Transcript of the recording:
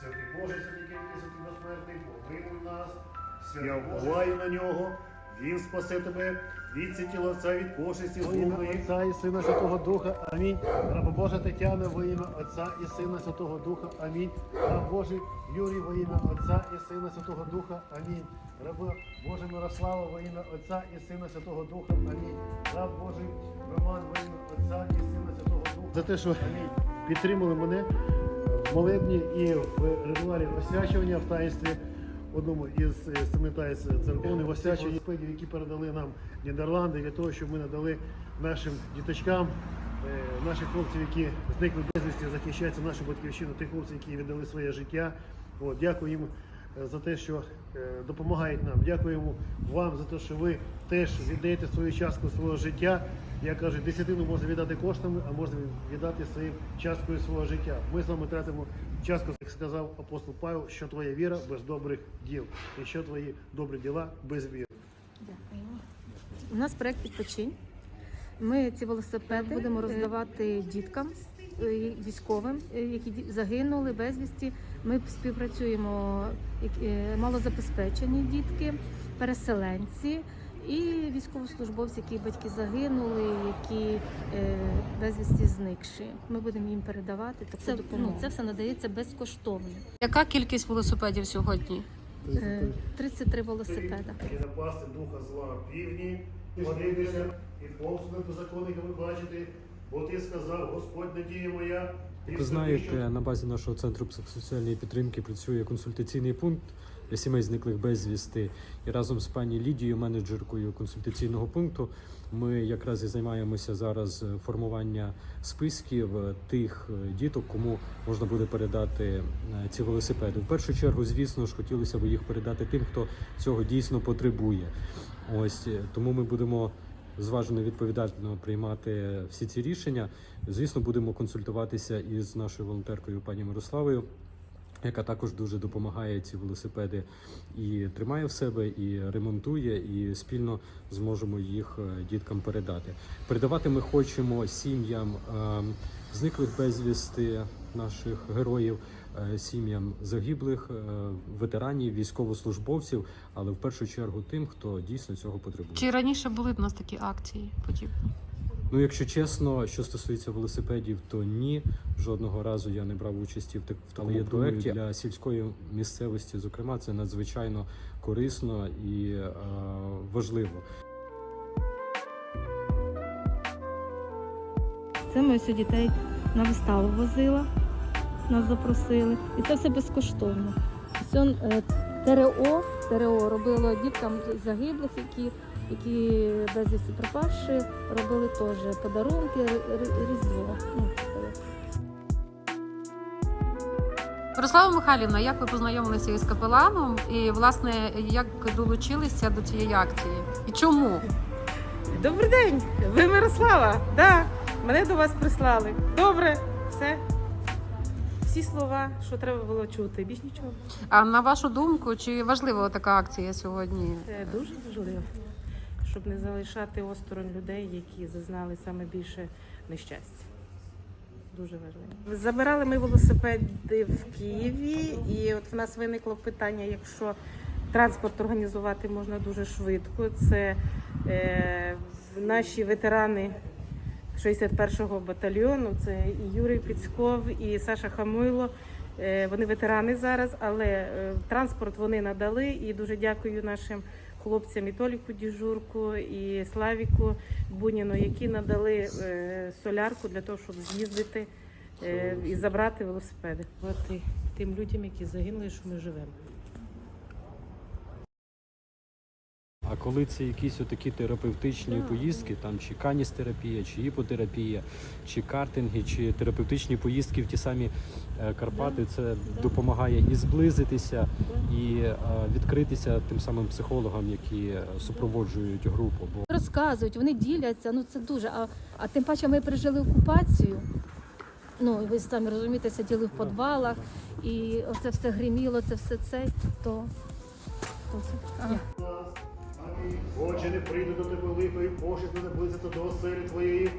Святий Боже, святий святий безсмертний, помилуй нас. Я вбуваю на нього, він спасе тебе від світіла Отця, від пошесті злобної. Отця і Сина Святого Духа. Амінь. Раба Божа Тетяна во ім'я Отця і Сина Святого Духа. Амінь. Раб Божий Юрій во ім'я Отця і Сина Святого Духа. Амінь. Раба Божа Мирослава во ім'я Отця і Сина Святого Духа. Амінь. Раб Божий Роман во ім'я Отця і Сина Святого Духа. За те, що підтримали мене молебні і в ритуалі освячування в таїнстві одному із е, семи таїнств церковних освячень, велосипедів, які передали нам Нідерланди для того, щоб ми надали нашим діточкам, е, наших хлопців, які зникли безвісті, захищаються нашу батьківщину, тих хлопців, які віддали своє життя. От, дякую їм е, за те, що допомагають нам. Дякуємо вам за те, що ви теж віддаєте свою частку свого життя. Я кажу, десятину можна віддати коштами, а можна віддати своїм часткою свого життя. Ми з вами тратимо частку, як сказав апостол Павел, що твоя віра без добрих діл, і що твої добрі діла без віри. Дякуємо. У нас проект відпочинь. Ми ці велосипеди будемо роздавати діткам е, військовим, е, які ді- загинули безвісті. Ми співпрацюємо е, малозабезпечені дітки, переселенці і військовослужбовці, які батьки загинули, які е, безвісті зникші. Ми будемо їм передавати таку це, ну, це все надається безкоштовно. Яка кількість велосипедів сьогодні? Е, 33 велосипеда. І напасти духа зла півдні, молитися і по закону, як ви бачите, бо ти сказав, Господь надія моя. ви знаєте, на базі нашого центру психосоціальної підтримки працює консультаційний пункт для сімей зниклих безвісти. І разом з пані Лідією, менеджеркою консультаційного пункту, ми якраз і займаємося зараз е, формування списків е, тих е, діток, кому можна буде передати ці велосипеди. В першу чергу, звісно ж, хотілося б їх передати тим, хто цього дійсно потребує. Ось тому ми будемо зважено відповідально приймати всі ці рішення. Звісно, будемо консультуватися із нашою волонтеркою пані Мирославою, яка також дуже допомагає ці велосипеди і тримає в себе, і ремонтує, і спільно зможемо їх е, діткам передати. Передавати ми хочемо сім'ям е, зниклих безвісти наших героїв. е, Сім'ям загиблих е, ветеранів, військовослужбовців, але в першу чергу тим, хто дійсно цього потребує. Чи раніше були б нас такі акції подібні? Ну, якщо чесно, що стосується велосипедів, то ні. Жодного разу я не брав участі в, в такому проєкті. Для сільської місцевості, зокрема, це надзвичайно корисно і е, важливо. Це ми ось дітей на виставу возила, нас запросили. І це все безкоштовно. Це ТРО, ТРО робило діткам загиблих, які, які безвісті пропавши, робили теж подарунки, Різдво. Ну. Мирослава Михайлівна, як ви познайомилися із капеланом і, власне, як долучилися до цієї акції? І чому? Добрий день! Ви Мирослава? Да, мене до вас прислали. Добре, все. Всі слова, що треба було чути, більш нічого. А на вашу думку, чи важлива така акція сьогодні? Це дуже важливо, щоб не залишати осторонь людей, які зазнали саме більше нещастя. Дуже важливо. Забирали ми велосипеди в Києві, і от в нас виникло питання, якщо транспорт організувати можна дуже швидко. Це е, наші ветерани 61-го батальйону, це і Юрій Піцьков, і Саша Хамуйло. Е, Вони ветерани зараз, але е, транспорт вони надали. І дуже дякую нашим хлопцям і Толіку Діжурку, і Славіку Буніну, які надали е, солярку для того, щоб з'їздити і забрати велосипеди. Тим людям, які загинули, що ми живемо. А коли це якісь отакі терапевтичні Так. поїздки, там чи каністерапія, чи іпотерапія, чи картинги, чи терапевтичні поїздки в ті самі е, Карпати, це допомагає і зблизитися, і е, відкритися тим самим психологам, які е, супроводжують групу. Бо Розказують, вони діляться, ну це дуже. А, а тим паче ми пережили окупацію. Ну, ви самі розумієте, сиділи в підвалах, і оце все гриміло, це все це, то, то це. А. Отже, не прийду до тебе лихо і пошук не наблизиться до оселі твоєї,